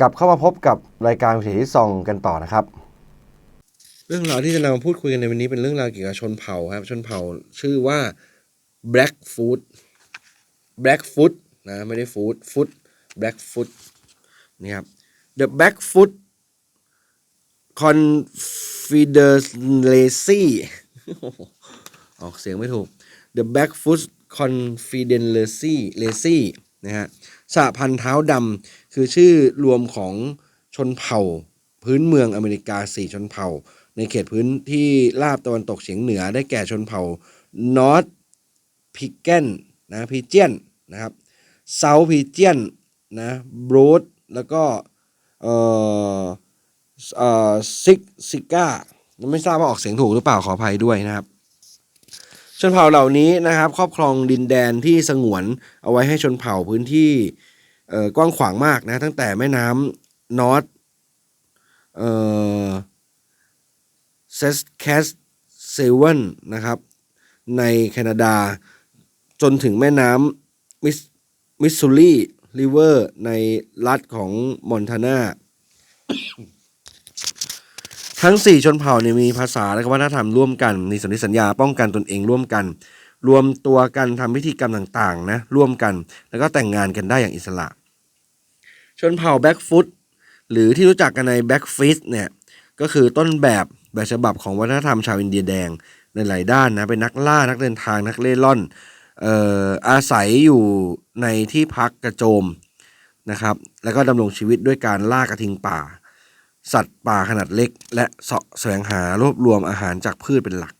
กลับเข้ามาพบกับรายการวิถีที่ซองกันต่อนะครับ เรื่องราวที่จะนำมาพูดคุยกันในวันนี้เป็นเรื่องราวเกี่ยวกับชนเผ่าครับ ชนเผ่าชื่อว่า Blackfoot Blackfoot นะไม่ได้ food foot Blackfoot นี่ครับ The Blackfoot Confederacy ออกเสียงไม่ถูก The Blackfoot Confederacy นะฮะสหพันธ์เท้าดำคือชื่อรวมของชนเผ่า พื้นเมืองอเมริกา 4 ชนเผ่า ในเขตพื้นที่ราบตะวันตกเฉียงเหนือได้แก่ชนเผ่านอ t พิกเกนนะพิเจียนนะครับเซาพิเจียนนะบรูดแล้วก็เอ่อเอ่อซิกซิก้าไม่ทราบว่าออกเสียงถูกหรือเปล่าขออภัยด้วยนะครับ ชนเผ่าเหล่านี้นะครับครอบครองดินแดนที่สงวนเอาไว้ให้ชนเผ่าพื้นที่กว้างขวางมากนะตั้งแต่แม่น้ำนอตเอ่อเซสแคสเซเว่นนะครับในแคนาดาจนถึงแม่น้ำมิสมิสซูรีริเวอร์ในรัฐของมอนทานา ทั้ง 4 ชนเผ่าเนี่ยมีภาษาและวัฒนธรรมร่วมกัน มีสนธิสัญญาป้องกันตนเองร่วมกัน รวมตัวกันทำพิธีกรรมต่างๆนะร่วมกัน แล้วก็แต่งงานกันได้อย่างอิสระ ชนเผ่าแบ็กฟุตหรือที่รู้จักกันในแบ็กฟิสเนี่ยก็คือต้นแบบแบบฉบับของวัฒนธรรมชาวอินเดียแดงในหลายด้านนะเป็นนักล่านักเดินทางนักเล่ร่อนเอ่ออาศัยอยู่ในที่พักกระโจมนะครับ แล้วก็ดำรงชีวิตด้วยการล่ากระทิงป่า สัตว์ป่าขนาดเล็ก และเสาะแสวงหารวบรวมอาหารจากพืชเป็นหลัก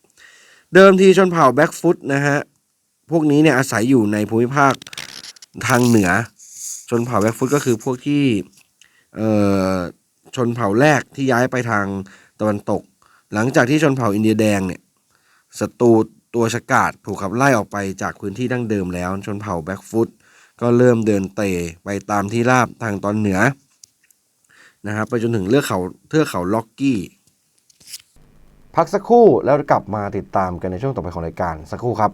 เดิมทีชนเผ่าแบ็กฟุตนะฮะพวกนี้เนี่ยอาศัยอยู่ในภูมิภาคทางเหนือ ชนเผ่าแบ็กฟุตก็คือพวกที่เอ่อชนเผ่าแรกที่ย้ายไปทางตะวันตก หลังจากที่ชนเผ่าอินเดียแดงเนี่ยศัตรูตัวฉกาจถูกขับไล่ออกไปจากพื้นที่ดั้งเดิมแล้ว ชนเผ่าแบ็กฟุตก็เริ่มเดินเตะไปตามที่ราบทางตอนเหนือ นะครับไปจนถึงเลือกเขาเทือกเขาล็อกกี้พักสักครู่แล้วกลับมาติดตามกันในช่วงต่อไปของรายการสักครู่ครับ